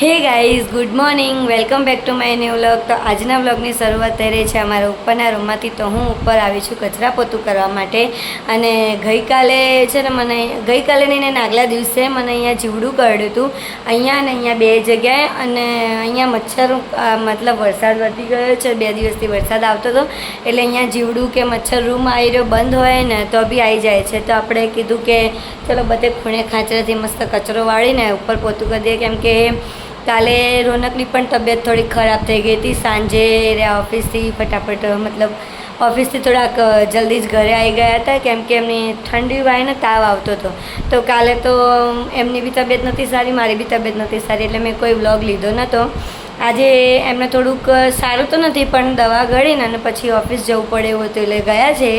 Hey guys, good morning. Welcome back to my new vlog. તો આજના વ્લોગની શરૂઆત થઈ રહી છે અમારા ઉપરના રૂમમાંથી. તો હું ઉપર આવી છું કચરા પોતું કરવા માટે. અને ગઈકાલે છે ને મને, ગઈકાલે નહીં ને આગલા દિવસે મને અહીંયા જીવડું કરડ્યું હતું. અહીંયા અને અહીંયા બે જગ્યાએ અને અહીંયા મચ્છર મતલબ વરસાદ વધી ગયો છે. બે દિવસથી વરસાદ આવતો હતો. એટલે અહીંયા જીવડું કે મચ્છર રૂમ આવી રહ્યો બંધ હોય ને તો બી આવી જાય છે. તો આપણે કીધું કે ચલો બધે ખૂણે ખાંચરાથી મસ્ત કચરો વાળીને ઉપર પોતું કરી દઈએ. કેમ કે કાલે રોનકની પણ તબિયત થોડી ખરાબ થઈ ગઈ હતી. સાંજે ઓફિસથી ફટાફટ, મતલબ ઓફિસથી થોડાક જલ્દી જ ઘરે આવી ગયા હતા. કેમ કે એમની ઠંડી વાય ને તાવ આવતો હતો. તો કાલે તો એમની બી તબિયત નથી સારી, મારી બી તબિયત નથી સારી, એટલે મેં કોઈ વ્લોગ લીધો નહોતો. આજે એમને થોડુંક સારું તો નથી, પણ દવા ગળીને અને પછી ઓફિસ જવું પડે એવું હતું એટલે ગયા છે.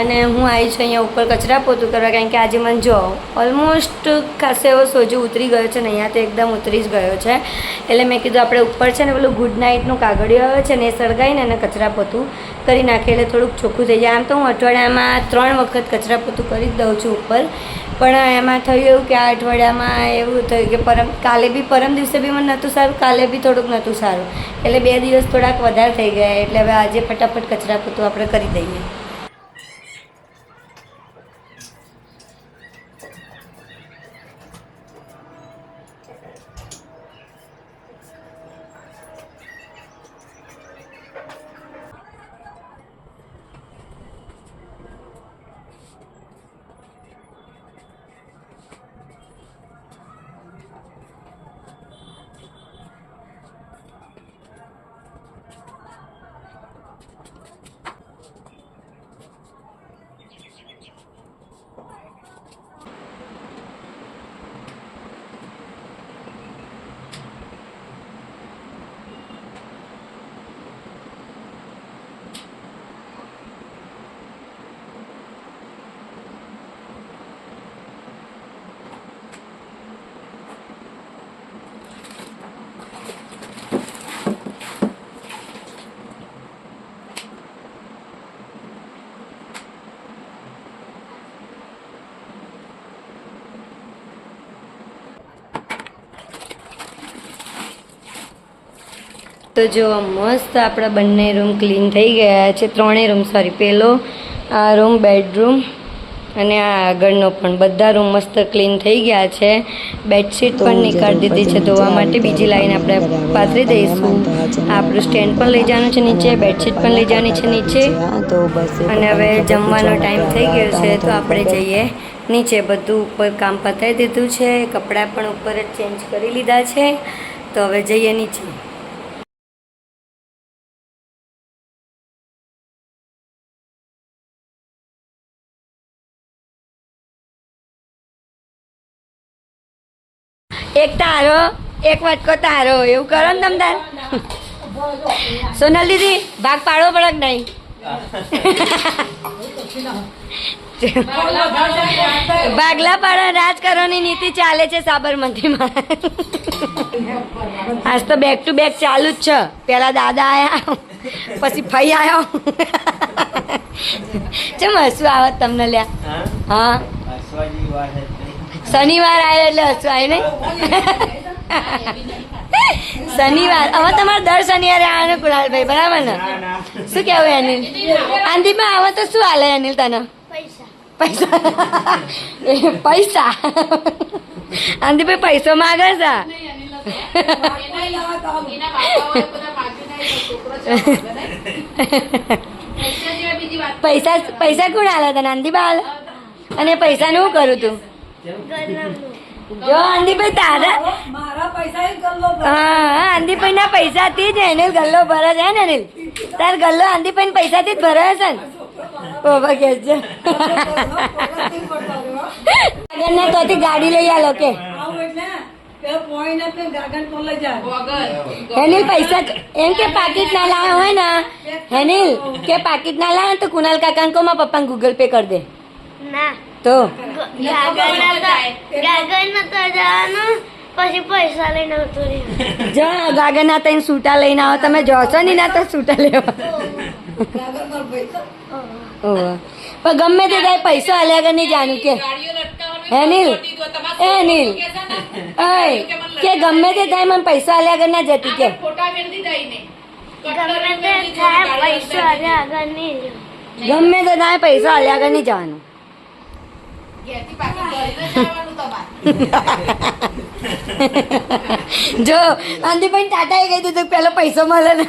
અને હું આવી છું અહીંયા ઉપર કચરા પોતું કરવા, કારણ કે આજે મને જો ઓલમોસ્ટ ખાસ એવો સોજો ઉતરી ગયો છે ને, અહીંયા તો એકદમ ઉતરી જ ગયો છે. એટલે મેં કીધું આપણે ઉપર છે ને પેલું ગુડ નાઇટનું કાગળિયો આવે છે ને એ સળગાવીને એને કચરા પોતું કરી નાખે, એટલે થોડુંક ચોખ્ખું થઈ જાય. આમ તો હું અઠવાડિયામાં ત્રણ વખત કચરા પોતું કરી જ દઉં છું ઉપર. પણ એમાં થયું એવું કે આ અઠવાડિયામાં એવું થયું કે પરમ, કાલે બી પરમ દિવસે બી મને નહોતું સારું, કાલે બી થોડુંક નહોતું સારું. એટલે બે દિવસ થોડાક વધારે થઈ ગયા, એટલે હવે આજે ફટાફટ કચરા પોતું આપણે કરી દઈએ. તો જો મસ્ત આપણા બંને રૂમ ક્લીન થઈ ગયા છે. ત્રણેય રૂમ સોરી પેલો આ રૂમ બેડરૂમ અને આ આગળનો પણ. બધા રૂમ મસ્ત ક્લીન થઈ ગયા છે. બેડશીટ પણ નીકાળી દીધી છે ધોવા માટે. બીજી લાઈન આપણે પાથરી દઈશું. આપણું સ્ટેન્ડ પણ લઈ જવાનું છે નીચે બેડશીટ પણ લઈ જવાની છે નીચે. તો બસ અને હવે જમવાનો ટાઈમ થઈ ગયો છે તો આપણે જઈએ. નીચે બધું ઉપર કામ પતાવી દીધું છે. કપડાં પણ ઉપર જ ચેન્જ કરી લીધા છે. તો હવે જઈએ નીચે. તારો એક વટકો તારો એવું કરો ને તમ તાર સોનલ દીદી ભાગ પાડવો પડે કે નહીં? ભાગલા પાડવા રાજકારણની નીતિ ચાલે છે સાબરમતીમાં આજ તો બેક ટુ બેક ચાલુ જ છે. પેલા દાદા આયા પછી ફઈ આવ્યો ચમ હસવું આવત તમને લ્યા? હા? શનિવાર આવ્યો એટલે હસવાય નહીં? શનિવાર. હવે તમારે દર શનિવારે આવવાનું કુણાલભાઈ બરાબર ને? શું કેવું અનિલ આંધીમાં આવે તો શું હાલે અનિલ તને? પૈસા. પૈસા. આંધીભાઈ પૈસો માગે છે? પૈસા પૈસા કોણ હાલે તને? આંધીબા હાલે અને પૈસા નું કરું તું? જો આંધીભાઈ તારા? મારા પૈસા ગલ્લો હા આંધીભાઈ ના પૈસા થી જ અનિલ ગલ્લો ભરે છે ને અનિલ તાર ગલ્લો આંધીભાઈ પૈસા થી જ ભરે છે ને? ઓ કે છે. આગળ ને તો ગાડી લઈ આલો કે. આવું એટલે કે પોઈન્ટ આપે ગાગન પર લઈ જાય. હેનિલ પૈસા એમ કે પાકીટ ના લાવે હોય ને હેનિલ કે પાકીટ ના લાવે તો કુનાલ કાકા કો માં પપ્પા ગૂગલ પે કરી દે. ના. તો? પછી પૈસા લઈને આવતો જો તઈને સૂટા લઈને આવો. તમે જોશો નહીં ના તો સૂટા લેવા. ઓહો. પણ ગમે તે થાય પૈસા હાલ્યા વગર નહીં જાણું કે. હે નીલ? એ નીલ. કે ગમે તે થાય મને પૈસા વગર ના જતી કે. ગમે તે થાય પૈસા આલ્યા વગર નહીં જવાનું ઘેરથી પાછું ઘરે જવાનું તમારે જો અંદીભાઈ ટાટા કહી દીધું પેલો પૈસો મળે ને.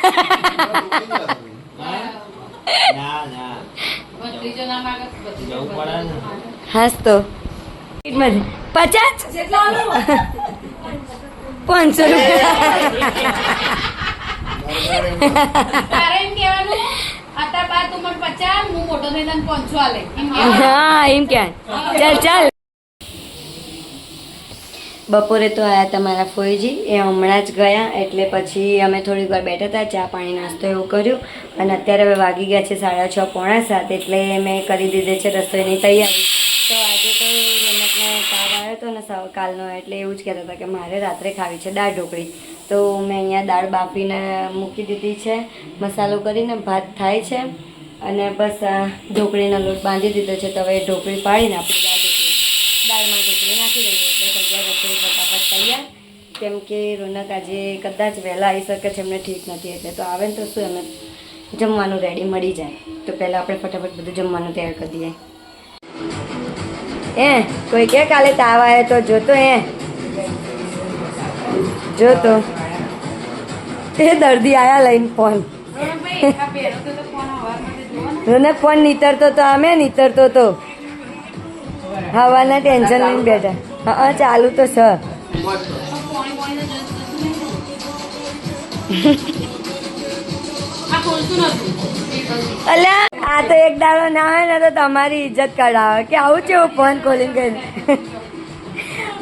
હાસ તો. પચાસ? પાંચસો રૂપિયા. તું મને હું મોટો થઈ તને પંચો આલે હા એમ ક્યાં ચાલ ચાલ. બપોરે તો આયા તમારા ફોઈજી એ હમણાં જ ગયા એટલે પછી અમે થોડીક વાર બેઠા હતા ચા પાણી નાસ્તો એવું કર્યું અને અત્યારે હવે વાગી ગયા છે સાડા છ પોણા સાત એટલે મેં કરી દીધી છે રસોઈની તૈયારી. તો આજે તો રમતનો તાવ આવ્યો હતો ને સવ- કાલનો એટલે એવું જ કહેતા હતા કે મારે રાત્રે ખાવી છે દાળ ઢોકળી. તો મેં અહીંયા દાળ બાફીને મૂકી દીધી છે, મસાલો કરીને ભાત થાય છે અને બસ ઢોકળીનો લોટ બાંધી દીધો છે, તો હવે ઢોકળી પાડીને આપણી દાળ ઢોકળી દાળમાં ઢોકળી નાખી દઈએ. એટલે તૈયાર રસોઈ ફટાફટ તૈયાર. કેમ કે રોનક આજે કદાચ વહેલા આવી શકે છે, એમને ઠીક નથી એટલે તો આવે ને તો શું એમને જમવાનું રેડી મળી જાય. તો પહેલાં આપણે ફટાફટ બધું જમવાનું તૈયાર કરી દઈએ. એ, કોઈ કે કાલે તાવ આવ્યો તો જોતો એ જોતો. એ દર્દી આયા લઈને ફોન. રોનક ફોન નીતરતો તો, અમે નીતરતો તો હવાના ટેન્શન લઈને બેઠા હા ચાલુ તો બધું. અલ્યા, આ તો એક દાડો ના હોય ને તો તમારી ઇજ્જત કઢાવે કે આવું છે ફોન ખોલીને કહી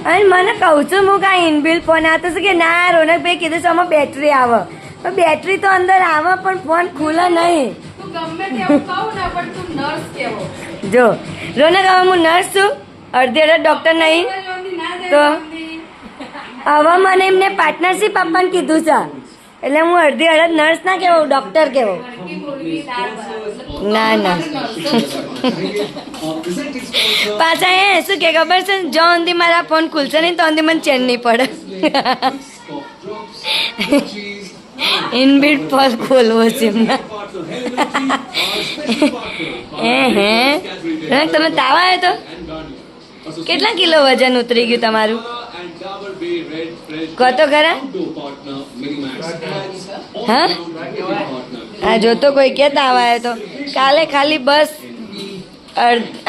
અને મને કહું છું હું કાંઈ ઇનબિલ ફોન આવતો છે કે ના રોનકભાઈ કીધું છે આમાં બેટરી આવે. તો બેટરી તો અંદર આવે પણ ફોન ખુલે નહીં. જો રોનક હવે હું નર્સ છું. અડધી અડધ ડૉક્ટર નહીં. તો હવે મને એમને પાર્ટનરશીપ આપવાનું કીધું છે. એટલે હું અડધી અડધ નર્સ ના કેવો ડૉક્ટર કેવો. ના ના. પાછા એ શું કે ખબર છે? જો અંધી મારા ફોન ખુલશે નહીં તો અંધી મને ચેન નહીં પડે. ઇનબિલ્ટ ફોન ખોલવો છે એમના એ હે રણક, તમે તાવ આવ્યો તો? કેટલા કિલો વજન ઉતરી ગયું તમારું? કહો તો ખરા. હા? હા, જો તો કોઈ કે તાવ આવ્યો તો. કાલે ખાલી બસ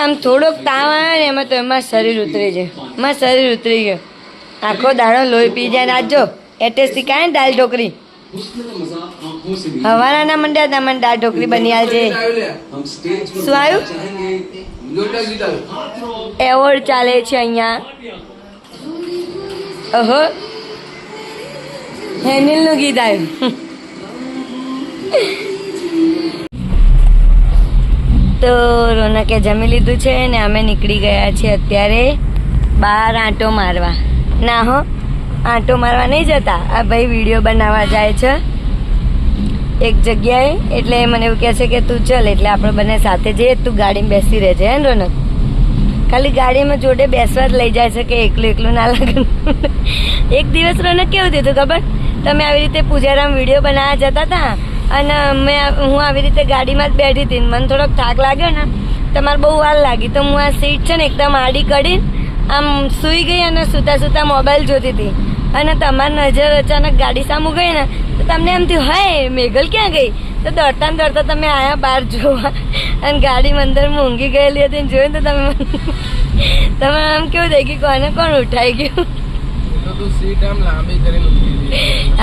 આમ થોડોક તાવ આવ્યો ને એમાં તો એમાં શરીર ઉતરી જાય. એમાં શરીર ઉતરી ગયું. આખો દાડો લોહી પી જાય ને આજ જો એટેસ્ટી કાંઈ દાલ ઢોકરી હવાના મંડ્યા ના મને દાળ ઢોકરી બની છે. શું આવ્યું? એવોર્ડ ચાલે છે અહીંયા. ઓહો. હેનિલનું ગીત આવ્યું. તો રોનકે જમી લીધું છે ને અમે નીકળી ગયા છીએ અત્યારે બહાર આંટો મારવા. ના હો, આંટો મારવા નહીં જતા. આ ભાઈ વીડિયો બનાવવા જાય છે. એક જગ્યાએ, એટલે મને એવું કહે છે કે તું ચલ, એટલે આપણે બંને સાથે જઈએ, તું ગાડીમાં બેસી રહેજે, હે રોનક? ખાલી ગાડીમાં જોડે બેસવા જ લઈ જાય છે કે એકલું એકલું ના લાગે એક દિવસ રોનક કેવું થયું ખબર? તમે આવી રીતે પૂજારામ વીડિયો બનાવવા જતા હતા અને મેં હું આવી રીતે ગાડીમાં જ બેઠી હતી. મને થોડોક થાક લાગ્યો ને, તમારે બહુ વાર લાગી. તો હું આ સીટ છે ને એકદમ આડી કરીને આમ સૂઈ ગઈ અને સૂતા સૂતા મોબાઈલ જોતી હતી. અને તમારી નજર અચાનક ગાડી સામું ગઈ ને, તો તમને એમ થયું હાય મેઘલ ક્યાં ગઈ? તો દોડતા દોડતા તમે આયા બહાર જોવા. અને ગાડી અંદર ઊંઘી ગયેલી હતી જોયું તો તમે તમે આમ કેવું થઈ કોને કોણ ઉઠાઈ ગયું? સીટ આમ લાંબી કરીને.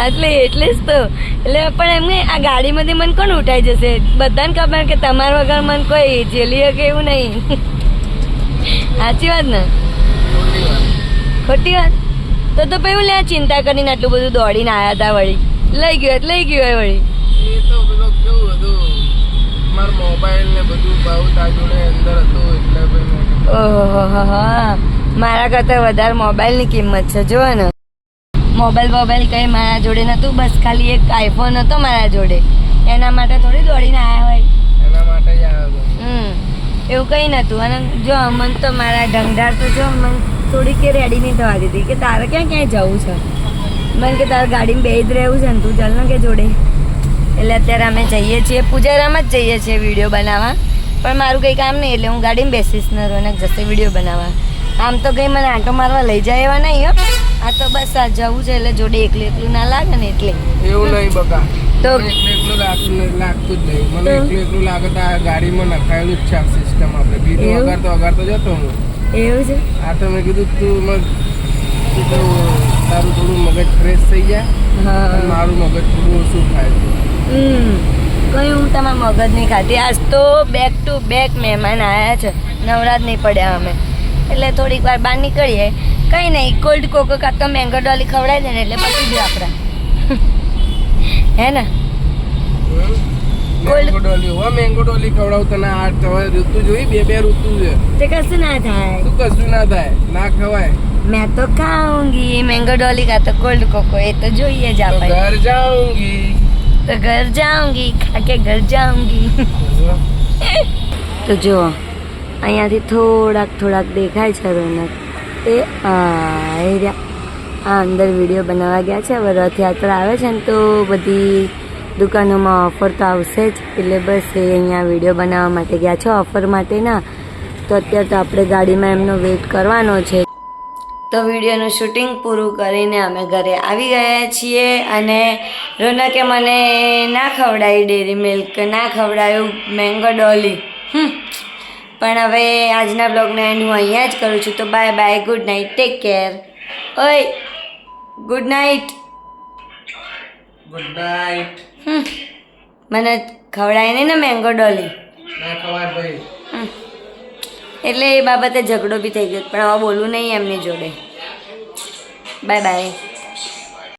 એટલે એટલે જ તો. એટલે પણ એમને આ ગાડીમાંથી મને કોણ ઉઠાઈ જશે? બધાને ખબર કે તમારા વગર મને કોઈ જેલી કે એવું નહીં. સાચી વાત ને? ખોટી વાત. તો તો પછી હું લે ચિંતા કરીને આટલું બધું દોડીને આવ્યા હતા વળી. લઈ ગયો એટલે લઈ ગયો હોય વળી. એ તો પેલો કેવું હતું? મારો મોબાઈલ ને બધું બહુ તાર જોડે અંદર હતું એટલે પછી મેં મારા કરતાં વધારે મોબાઈલની કિંમત છે ને. મોબાઈલ મોબાઈલ કંઈ મારા જોડે નહોતું બસ ખાલી એક આઈફોન હતો મારા જોડે. એના માટે થોડી દોડીને આવ્યા હોય. એના માટે જ આવ્યો હમ એવું કંઈ નહોતું. અને જો અમન તો મારા ઢંગઢાર તો જો અમન થોડીક કે રેડી નહીં થવા દીધી કે તારે ક્યાં ક્યાંય જવું છે? મને કે તારે ગાડીમાં બે જ રહેવું છે ને તું ચાલ ને કે જોડે. એટલે અત્યારે અમે જઈએ છીએ પૂજારામાં જ જઈએ છીએ વીડિયો બનાવવા. પણ મારું કંઈ કામ નહીં એટલે હું ગાડીમાં બેસીશ ને રોનક જશે વીડિયો બનાવવા. આમ તો કંઈ મને આંટો મારવા લઈ જાય એવા નહીં હો. આ તો બસ આ જવું છે એટલે જોડે એકલું એકલું ના લાગે ને એટલે. એવું નહીં બકા. તો એકલું એકલું લાગતું લાગતું જ નહીં. મને એકલું એકલું લાગે તો આ ગાડીમાં નખાયેલું જ છે આ સિસ્ટમ આપણે. બીજું વગર તો વગર તો જતો હું. એવું છે? આ તો મેં કીધું તું મગ કીધું તારું થોડું મગજ ફ્રેશ થઈ જાય મારું મગજ થોડું ઓછું થાય. હમ. કઈ હું તમારા મગજ નહીં ખાતી? આજ તો બેક ટુ બેક મહેમાન આવ્યા છે. નવરાત નહીં પડ્યા અમે. એટલે થોડીક વાર બહાર નીકળીએ. કંઈ નહીં કોલ્ડ કોકો કાં તો મેંગો ડોલી ખવડાવી દે ને એટલે પતી ગયું આપણે હે ને? મેંગો ડોલી હો મેંગો ડોલી ખવડાવું ના આ હવે ઋતુ જોઈ બે બે ઋતુ છે. તે કશું ના થાય. કશું ના થાય? ના ખવાય. મેં તો ખાઉંગી મેંગો ડોલી કાં તો કોલ્ડ કોકો એ તો જોઈએ જ આપણે. ઘર જાઉંગી. તો ઘર જાઉંગી ખાકે ઘર જાઉંગી. તો જુઓ અહીંયાથી થોડાક થોડાક દેખાય છે રોનક એ રહ્યા આ અંદર વીડિયો બનાવવા ગયા છે. હવે રથયાત્રા આવે છે ને તો બધી દુકાનોમાં ઓફર તો આવશે જ. એટલે બસ એ અહીંયા વીડિયો બનાવવા માટે ગયા છે. ઓફર માટે ના. તો અત્યારે તો આપણે ગાડીમાં એમનો વેઇટ કરવાનો છે. તો વિડીયોનું શૂટિંગ પૂરું કરીને અમે ઘરે આવી ગયા છીએ અને રોનકે મને ના ખવડાવી ડેરી મિલ્ક ના ખવડાયું મેંગો ડોલી હમ. પણ હવે આજના બ્લોગનો એન્ડ હું અહીંયા જ કરું છું. તો bye bye good night take care ઓય ગુડ નાઇટ ગુડ નાઇટ મને ખવડાય નહીં ને મેંગો ડોલી. એટલે એ બાબતે ઝઘડો બી થઈ ગયો. પણ હવે બોલવું નહીં એમની જોડે. Bye bye